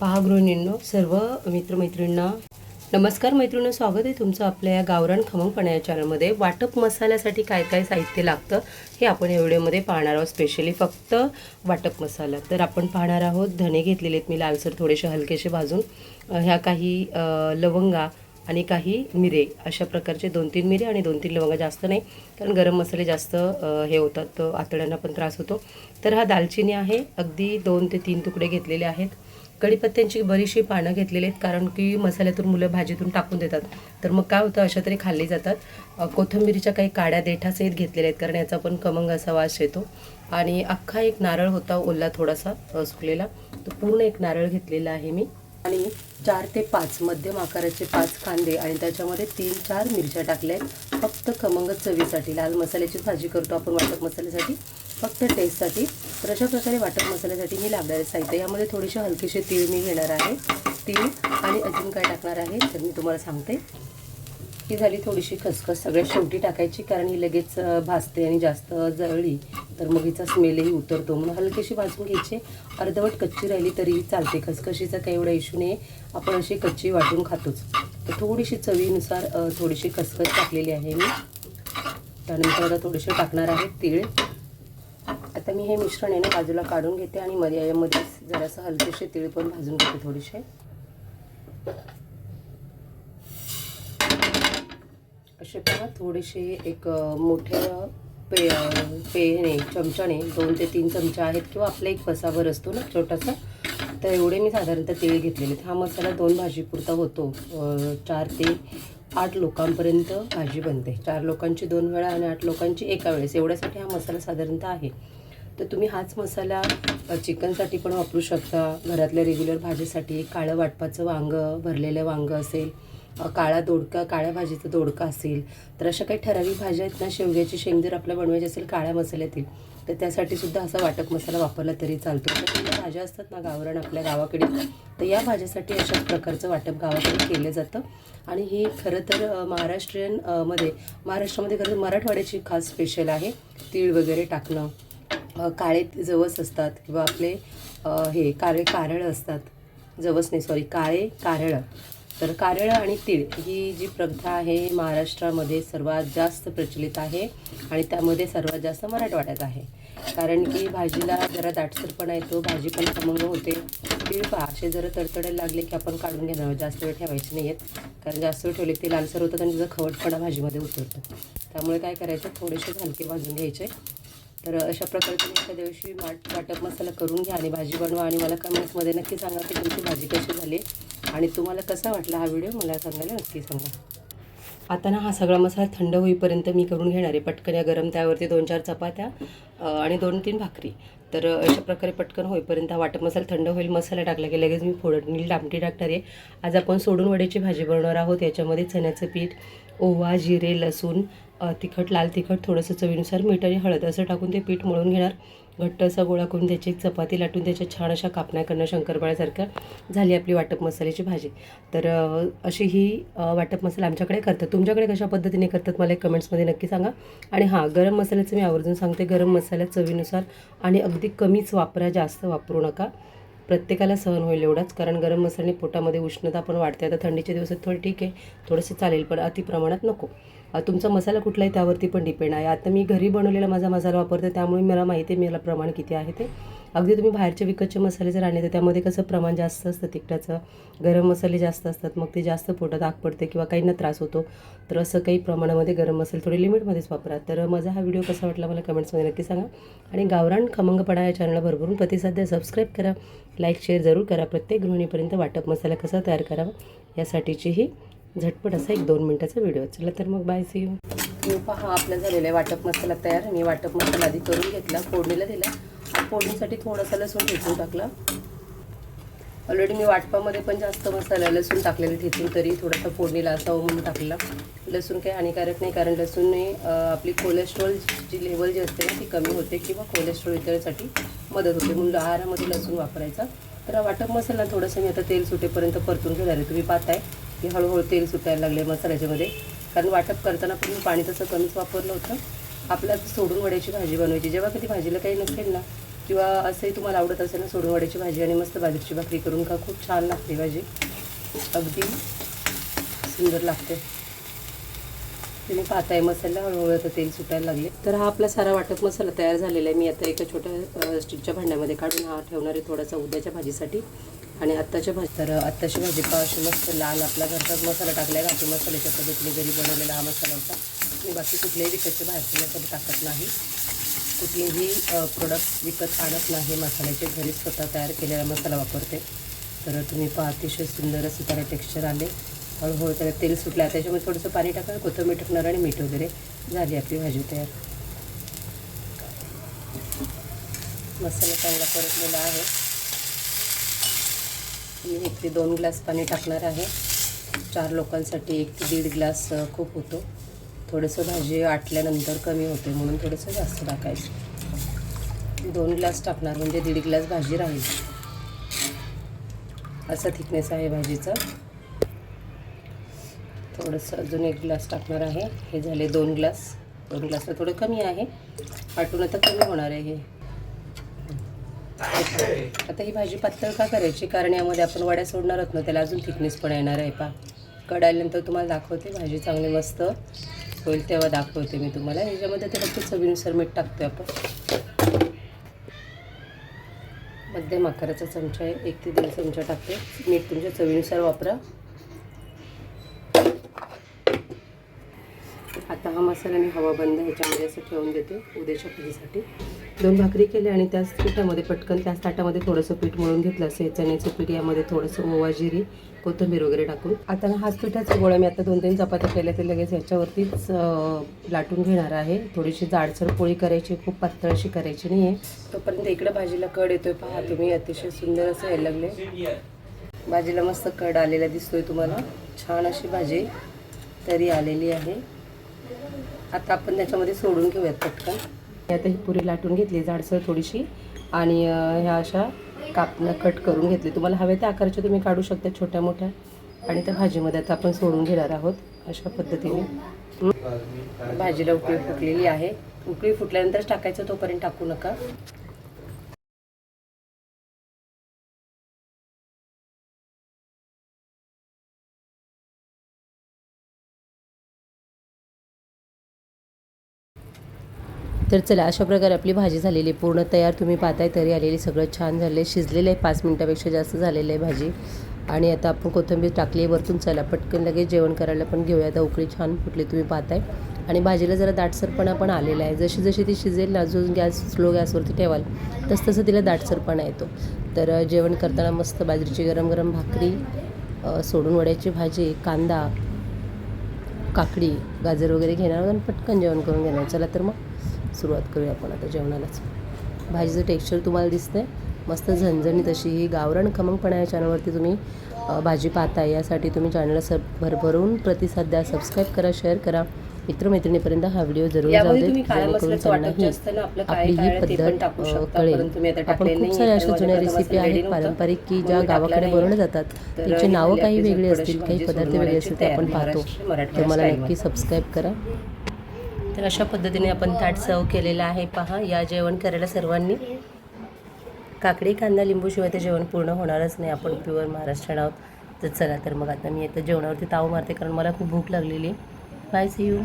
पहा गृहिणींनो सर्व मित्रमैत्रिणींना नमस्कार. मैत्रिणी स्वागत आहे तुमचं आपल्या या गावरान खमंगपणा या चॅनलमध्ये वाटप मसाल्यासाठी काय काय साहित्य लागतं हे आपण या व्हिडिओमध्ये पाहणार आहोत. स्पेशली फक्त वाटप मसाला. तर आपण पाहणार आहोत धणे घेतलेले आहेत मी लालसर थोडेसे हलकेसे भाजून. ह्या काही लवंगा आणि काही मिरे. अशा प्रकारचे दोन तीन मिरे आणि दोन तीन लवंगा जास्त नाही कारण गरम मसाले जास्त हे होतात. आतड्यांना पण त्रास होतो. तर हा दालचिनी आहे. अगदी दोन ते तीन तुकडे घेतलेले आहेत. कढीपत्त्यांची बरीचशी पानं घेतलेली आहेत कारण की मसाल्यातून मुलं भाजीतून टाकून देतात. तर मग काय होतं अशा तरी खाल्ली जातात. कोथिंबिरीच्या काही काड्या देठासहित घेतलेल्या आहेत कारण याचा पण कमंग असा वास येतो. आणि अख्खा एक नारळ होता ओला थोडासा सुकलेला. तो पूर्ण एक नारळ घेतलेला आहे मी. आणि चार ते पाच मध्यम आकाराचे पाच कांदे आणि त्याच्यामध्ये तीन चार मिरच्या टाकल्या आहेत. फक्त खमंग चवीसाठी लाल मसाल्याचीच भाजी करतो आपण वाटप मसाल्यासाठी. फक्त टेस्टसाठी तर अशा प्रकारे वाटप मसाल्यासाठी मी लागणारे साहित्य. यामध्ये थोडेसे हलकेसे तीळ मी घेणार आहे. तीळ आणि अजून काय टाकणार आहे तर मी तुम्हाला सांगते. ही झाली थोडीशी खसखस. सगळ्यात शेवटी टाकायची कारण ही लगेच भाजते आणि जास्त जळली तर मग हिचा स्मेलही उतरतो. म्हणून हलकीशी भाजून घ्यायची. अर्धवट कच्ची राहिली तरी चालते. खसखशीचा काही एवढा इशू नाही. आपण अशी कच्ची वाटून खातोच. तर थोडीशी चवीनुसार थोडीशी खसखस टाकलेली आहे मी. त्यानंतर आता थोडेसे टाकणार आहे तीळ. आता मी हे मिश्रण आहे ना बाजूला काढून घेते आणि मध्ये जरासं हलकेसे तिळ पण भाजून घेते थोडेसे. असे पहा थोडेसे एक मोठ्या पे पेने चमच्याने दोन ते तीन चमचा आहेत किंवा आपला एक पसाभर असतो ना छोटासा तर एवढे मी साधारणतः तेल घेतलेले आहेत. हा मसाला दोन भाजीपुरता होतो. चार ते आठ लोकांपर्यंत भाजी बनते. चार लोकांची दोन वेळा आणि आठ लोकांची एका वेळेस. एवढ्यासाठी हा मसाला साधारणतः आहे. तर तुम्ही हाच मसाला चिकनसाठी पण वापरू शकता. घरातल्या रेग्युलर भाजीसाठी काळं वाटपाचं वांगं भरलेलं वांगं असेल काळा दोडका काळ्या भाजीचा दोडका असेल तर अशा काही ठराविक भाज्या आहेत ना शेवग्याची शेंग जर आपल्या बनवायची असेल काळ्या मसाल्यातील तर त्यासाठी सुद्धा असा वाटप मसाला वापरला तरी चालतो. तर भाज्या असतात ना गावरान आपल्या गावाकडे तर या भाज्यासाठी अशाच प्रकारचं वाटप गावाकडे केलं जातं. आणि ही खरं तर महाराष्ट्रीयनमध्ये महाराष्ट्रामध्ये खरं तर मराठवाड्याची खास स्पेशल आहे. तीळ वगैरे टाकणं काळे जवस असतात किंवा आपले हे काळे कारळं असतात. जवस नाही सॉरी काळे कारळं. तर कारळं आणि तीळ ही जी प्रथा आहे महाराष्ट्रामध्ये सर्वात जास्त प्रचलित आहे आणि त्यामध्ये सर्वात जास्त मराठवाड्यात आहे. कारण की भाजीला जरा दाटसरपणा येतो भाजी पण खमंग होते. तीळ पहा असे जरा तडतडायला लागले की आपण काढून घेणार जास्त वेळ ठेवायचे नाही आहेत कारण जास्त वेळ ठेवले ते लालसर होतात आणि त्याचा खवटपणा भाजीमध्ये उतरतो. त्यामुळे काय करायचं? थोडेसे हलके भाजून घ्यायचे. तर अशा प्रकारे तुम्ही एखाद्या दिवशी माट वाटप मसाला करून घ्या आणि भाजी बनवा आणि मला कमेंट्समध्ये नक्की सांगा की तुमची भाजी कशी झाली आणि तुम्हाला कसा वाटला हा व्हिडिओ मला सांगायला नक्की सांगा. आता ना हा सगळा मसाला थंड होईपर्यंत मी करून घेणार आहे. पटकन या गरम त्यावरती दोन चार चपात्या आणि दोन तीन भाकरी. तर अशा प्रकारे पटकन होईपर्यंत हा वाटप मसाला थंड होईल. मसाला टाकला की लगेच मी फोडणी आमटी टाकणार आहे. आज आपण सोडून वड्याची भाजी बनवणार आहोत. याच्यामध्ये चण्याचं पीठ ओवा जिरे लसूण तिखट लाल तिखट थोडंसं चवीनुसार मीठ आणि हळद असं टाकून ते पीठ मळून घेणार. घट्ट असा गोळा करून त्याची एक चपाती लाटून त्याच्या छान अशा कापण्या करणं शंकरपाळ्यासारखं झाली आपली वाटप मसाल्याची भाजी. तर अशी ही वाटप मसाला आमच्याकडे करतात. तुमच्याकडे कशा पद्धतीने करतात मला एक कमेंट्समध्ये नक्की सांगा. आणि हां गरम मसाल्याचं मी आवर्जून सांगते. गरम मसाला चवीनुसार आणि अगदी कमीच वापरा जास्त वापरू नका. प्रत्येकाला सहन होईल एवढाच. कारण गरम मसाल्याने पोटामध्ये उष्णता पण वाढते. आता थंडीच्या दिवसात थोडं ठीक आहे. थोडंसं चालेल पण अति प्रमाणात नको. तुमचा मसाला कुठला आहे त्यावरती पण डिपेंड आहे. आता मी घरी बनवलेला माझा मसाला वापरते त्यामुळे मला माहिती आहे मला प्रमाण किती आहे ते. अगदी तुम्ही बाहेरचे विकतचे मसाले जर आणले तर त्यामध्ये कसं प्रमाण जास्त असतं? तिखटाचं गरम मसाले जास्त असतात मग ते जास्त पोटात आग पडते किंवा काहींना त्रास होतो तर असं काही प्रमाणामध्ये गरम मसाले थोडे लिमिटमध्येच वापरा. तर माझा हा व्हिडिओ कसा वाटला मला कमेंट्समध्ये नक्की सांगा. आणि गावरान खमंगपणा या चॅनलला भरभरून प्रतिसाद द्या. सबस्क्राईब करा लाईक शेअर जरूर करा. प्रत्येक गृहिणीपर्यंत वाटप मसाला कसा तयार करावा यासाठीची ही झटपट असा एक दोन मिनटाचा व्हिडिओ चला तर मग बाय सी यू पहा आपला झालेला आहे वाटप मसाला तयार मी वाटप मसाला आधी करून घेतला फोडणीला दिला. फोडणीसाठी थोडासा लसूण ठेचून टाकला. ऑलरेडी मी वाटपामध्ये पण जास्त मसाला लसूण टाकलेलं ठेचून तरी थोडासा फोडणीला असावं म्हणून टाकला. लसूण काही हानिकारक नाही कारण लसूणने आपली कोलेस्ट्रॉल जी लेवल जी असते ना ती कमी होते किंवा कोलेस्ट्रॉल इतरसाठी मदत होते. म्हणून आहारामध्ये लसूण वापरायचा. तर वाटप मसाला थोडंसं मी आता तेल सुटेपर्यंत परतून घेणार आहे. तुम्ही पाहताय. की हळूहळू तेल सुटायला लागले मसाल्याच्यामध्ये. कारण वाटप करताना पण मी पाणी तसं कमीच वापरलं होतं. आपल्याला सोडून वड्याची भाजी बनवायची. जेव्हा कधी भाजीला काही नसेल ना किंवा असंही तुम्हाला आवडत असेल ना सोडून भाजी आणि मस्त बाजरीची भाकरी करून का खूप छान लागते भाजी. अगदी सुंदर लागते. तुम्ही पाहताय मसाला हळूहळू आता तेल सुटायला लागले. तर हा आपला सारा वाटप मसाला तयार झालेला आहे. मी आता एका छोट्या स्टीलच्या भांड्यामध्ये काढून हा ठेवणार आहे थोडासा उद्याच्या भाजीसाठी. आणि आत्ताच्या भाजी तर आत्ताची भाजी पहा अशी मस्त लाल आपला घरचाच मसाला टाकला आहे. घाटी मसाल्याच्या पद्धतीने घरी बनवलेला हा मसाला होता. मी बाकी कुठलेही विकतचे बाहेरचे मसाले टाकत नाही. कुठलेही प्रोडक्ट विकत आणत नाही. मसाल्याचे घरी स्वतः तयार केलेला मसाला वापरते. तर तुम्ही पहा अतिशय सुंदर असं त्याला टेक्स्चर आले. हळूहळू त्याला तेल सुटलं त्याच्यामध्ये थोडंसं पाणी टाकणार कोथिंबीर टाकणार आणि मीठ वगैरे झाली आपली भाजी तयार. मसाला चांगला परतलेला आहे. मी एक ते दोन ग्लास पाणी टाकणार आहे. चार लोकांसाठी एक ते दीड ग्लास खूप होतो. थोडंसं भाजी आटल्यानंतर कमी होते म्हणून थोडंसं जास्त टाकायचं. दोन ग्लास टाकणार म्हणजे दीड ग्लास भाजी राहील. असा थिकनेस आहे भाजीचा. थोडंसं अजून एक ग्लास टाकणार आहे. हे झाले दोन ग्लास. दोन ग्लासला थोडं कमी आहे. आटून आता कमी होणार आहे हे. आता ही भाजी पातळ का करायची? कारण यामध्ये आपण वड्या सोडणार आहोत ना त्याला अजून थिकनेस पण येणार आहे पा कडायल्यानंतर तुम्हाला दाखवते भाजी चांगली मस्त होईल तेव्हा दाखवते मी तुम्हाला. याच्यामध्ये ते फक्त चवीनुसार मीठ टाकतो आपण. मध्यम आकाराचा चमचा आहे. एक ते दीड चमचा टाकते मीठ तुमच्या चवीनुसार वापरा आता हा मसाला मी हवा बंद ह्याच्यामध्ये असं ठेवून देते उद्याच्या भाजीसाठी दोन भाकरी केल्या आणि त्याच पिठामध्ये पटकन त्याच ताटामध्ये थोडंसं पीठ मळून घेतलं असेल चण्याचं पीठ यामध्ये थोडंसं ओवा जिरी कोथिंबीर वगैरे टाकून. आता हाच पिठाचा गोळा मी आता दोन तीन चपात्या केल्या ते लगेच ह्याच्यावरतीच लाटून घेणार आहे. थोडीशी जाडसर पोळी करायची खूप पातळ अशी करायची नाही आहे तोपर्यंत इकडे भाजीला कड येतोय पहा तुम्ही अतिशय सुंदर असं यायला लागले भाजीला मस्त कड आलेला दिसतोय तुम्हाला. छान अशी भाजी तरी आलेली आहे. आता आपण त्याच्यामध्ये सोडून घेऊयात पटकन. आता ही पुरी लाटून घेतली जाडसर थोडीशी. आणि ह्या अशा कापणं कट करून घेतली. तुम्हाला हवे त्या आकाराच्या तुम्ही काढू शकता छोट्या मोठ्या. आणि त्या भाजीमध्ये आता आपण सोडून घेणार आहोत अशा पद्धतीने. भाजीला उकळी फुटलेली आहे. उकळी फुटल्यानंतरच टाकायचं तोपर्यंत टाकू नका. तर चला अशा प्रकारे आपली भाजी झालेली आहे. पूर्ण तयार तुम्ही पाहताय तरी आलेली सगळं छान झालं आहे शिजलेलं आहे पाच मिनटापेक्षा जास्त झालेलं आहे भाजी. आणि आता आपण कोथिंबीर टाकली आहे वरतून. चला पटकन लगेच जेवण करायला पण घेऊया. आता उकळी छान फुटली तुम्ही पाहताय. आणि भाजीला जरा दाटसरपणा पण आलेला आहे. जशी जशी ती शिजेल ना अजून गॅस स्लो गॅसवरती ठेवाल तसं तसं तिला दाटसरपणा येतो. तर जेवण करताना मस्त बाजरीची गरम गरम भाकरी सोडून वड्याची भाजी कांदा काकडी गाजर वगैरे घेणार आणि पटकन जेवण करून घेणार. चला तर मग. सुरुवात करूया आपण आता जेवणालाच. भाजीचं टेक्स्चर तुम्हाला दिसतंय. मस्त झणझणीत अशी ही गावरान खमंगपणा या चॅनलवरती तुम्ही भाजी पाहताय यासाठी तुम्ही चॅनलला सब भरभरून प्रतिसाद द्या सबस्क्राईब करा शेअर करा. मित्रमैत्रिणीपर्यंत हा व्हिडिओ जरूर जाऊ काळ्या जेणेकरून त्यांनाही आपलं ही आहे पद्धत कळेल. आपण खूप साऱ्या अशा जुन्या रेसिपी आहेत. पारंपरिक की ज्या गावाकडे. बनवल्या जातात त्यांची नावं काही वेगळी असतील काही पदार्थ वेगळे असतील ते आपण पाहतो. तर मला नक्की सबस्क्राईब करा. तर अशा पद्धतीने आपण ताट सर्व केलेलं आहे. पहा या जेवण करायला सर्वांनी काकडी कांदा लिंबूशिवाय ते जेवण पूर्ण होणारच नाही. आपण प्युअर महाराष्ट्रीयन आहोत. तर चला तर मग आता मी आता जेवणावरती ताव मारते कारण मला खूप भूक लागलेली बाय सी यू